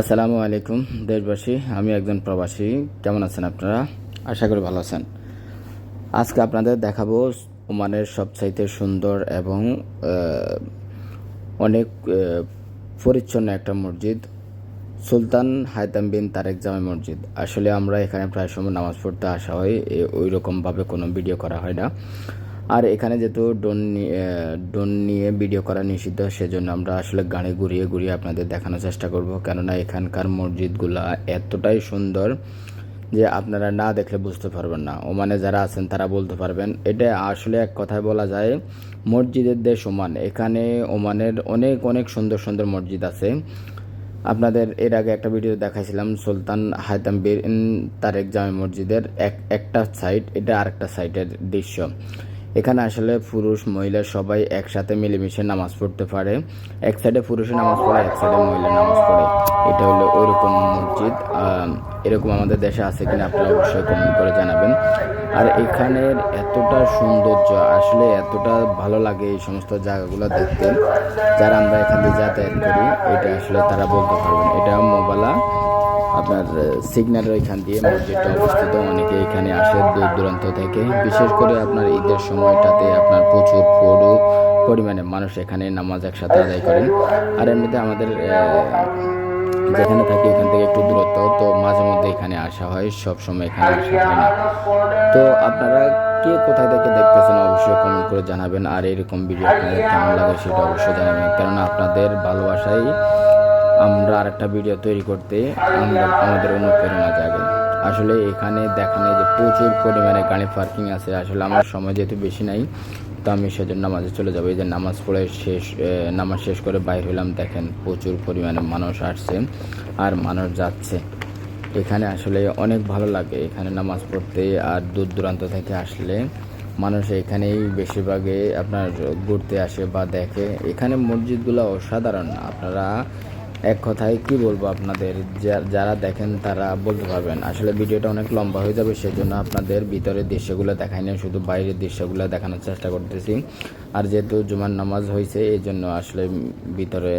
আসসালামু আলাইকুম, দেশবাসী। আমি একজন প্রবাসী। কেমন আছেন আপনারা? আশা করি ভালো আছেন। আজকে আপনাদের দেখাবো ওমানের সবচাইতে সুন্দর এবং অনেক পরিচ্ছন্ন একটা মসজিদ, সুলতান হায়তাম বিন তারেক জামে মসজিদ। আসলে আমরা এখানে প্রায় সময় নামাজ পড়তে আসা হয়। ওই রকমভাবে কোনো ভিডিও করা হয় না। আর এখানে যেহেতু ডোন ডোন নিয়ে ভিডিও করা নিষিদ্ধ, সেজন্য আমরা আসলে গাড়ি ঘুরিয়ে ঘুরিয়ে আপনাদের দেখানোর চেষ্টা করব। কেননা এখানকার মসজিদগুলা এতটাই সুন্দর যে আপনারা না দেখলে বুঝতে পারবেন না। ওমানে যারা আছেন তারা বলতে পারবেন। এটা আসলে এক কথায় বলা যায়, মসজিদের দেশ ওমান। এখানে ওমানের অনেক অনেক সুন্দর সুন্দর মসজিদ আছে। আপনাদের এর আগে একটা ভিডিও দেখাইছিলাম, সুলতান হায়তাম বিন তারেক জামে মসজিদের এক, একটা সাইড এটা আরেকটা সাইডের দৃশ্য। এখানে আসলে পুরুষ, মহিলা সবাই একসাথে মিলেমিশে নামাজ পড়তে পারে। এক সাইডে পুরুষে নামাজ পড়ে, এক সাইডে মহিলা নামাজ পড়ে। এটা হলো ওইরকম মসজিদ। এরকম আমাদের দেশে আছে কিনা আপনারা অবশ্যই কমেন্ট করে জানাবেন। আর এখানের এতটা সৌন্দর্য, আসলে এতটা ভালো লাগে এই সমস্ত জায়গাগুলো দেখতে। যারা আমরা এখান থেকে যাতায়াত করি, এটা আসলে তারা বলতে পারবেন। এটা মোবালা আপনার সিগন্যালের ওইখান দিয়ে মসজিদটা অবস্থিত। অনেকে এখানে আসে দূর দূরান্ত থেকে। বিশেষ করে আপনার ঈদের সময়টাতে আপনার প্রচুর পড়ু, পরিমাণে মানুষ এখানে নামাজ একসাথে আদায় করেন। আর এমনিতে আমাদের যেখানে থাকি এখান থেকে একটু দূরত্ব, তো মাঝে মধ্যে এখানে আসা হয়, সব সময় এখানে আসা হয় না। তো আপনারা কে কোথায় থেকে দেখতেছেন অবশ্যই কমেন্ট করে জানাবেন। আর এরকম ভিডিও আপনাদের কেমন লাগে সেটা অবশ্যই জানাবেন। কেননা আপনাদের ভালোবাসাই আমরা আরেকটা ভিডিও তৈরি করতে আমরা আমাদের অনুপ্রেরণা জাগে। আসলে এখানে দেখানো যে প্রচুর পরিমাণে গাড়ি পার্কিং আছে। আসলে আমার সময় যেহেতু বেশি নাই, তো আমি সেজন্য নামাজে চলে যাব। এই যে নামাজ পড়ে শেষ নামাজ শেষ করে বাইর হলাম দেখেন প্রচুর পরিমাণে মানুষ আসছে আর মানুষ যাচ্ছে। এখানে আসলে অনেক ভালো লাগে এখানে নামাজ পড়তে আর দূর দূরান্ত থেকে আসলে মানুষ এখানেই বেশিরভাগে আপনার ঘুরতে আসে বা দেখে। এখানে মসজিদগুলো অসাধারণ, আপনারা এক কথায় কি বলব আপনাদের? যারা দেখেন তারা বলতে পারবেন। আসলে ভিডিওটা অনেক লম্বা হয়ে যাবে, সেজন্য আপনাদের ভিতরের দৃশ্যগুলো দেখাই না শুধু বাইরের দৃশ্যগুলো দেখানোর চেষ্টা করতেছি। আর যেহেতু জুমার নামাজ হয়েছে এই জন্য আসলে ভিতরে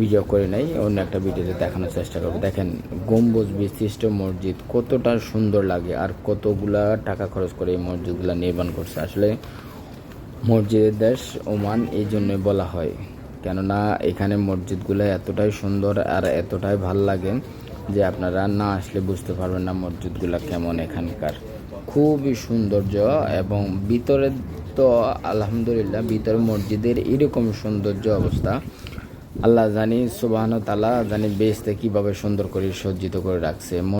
ভিডিও করে নাই, অন্য একটা ভিডিওতে দেখানোর চেষ্টা করব। দেখেন, গম্বুজ বিশিষ্ট মসজিদ, কতটা সুন্দর লাগে, আর কতগুলা টাকা খরচ করে এই মসজিদগুলো নির্মাণ করছে। আসলে মসজিদের দেশ ওমান, এই জন্যই বলা হয়। কেননা এখানে মসজিদগুলো এতটাই সুন্দর আর এতটাই ভালো লাগে যে আপনারা না আসলে বুঝতে পারবেন না মসজিদগুলো কেমন এখানকার। খুবই সৌন্দর্য এবং ভিতরে তো আলহামদুলিল্লাহ ভিতরে মসজিদের এরকম সৌন্দর্য অবস্থা। আল্লাহ জানি সুবাহন তালা জানি বেসতে কীভাবে সুন্দর করে সজ্জিত করে রাখছে।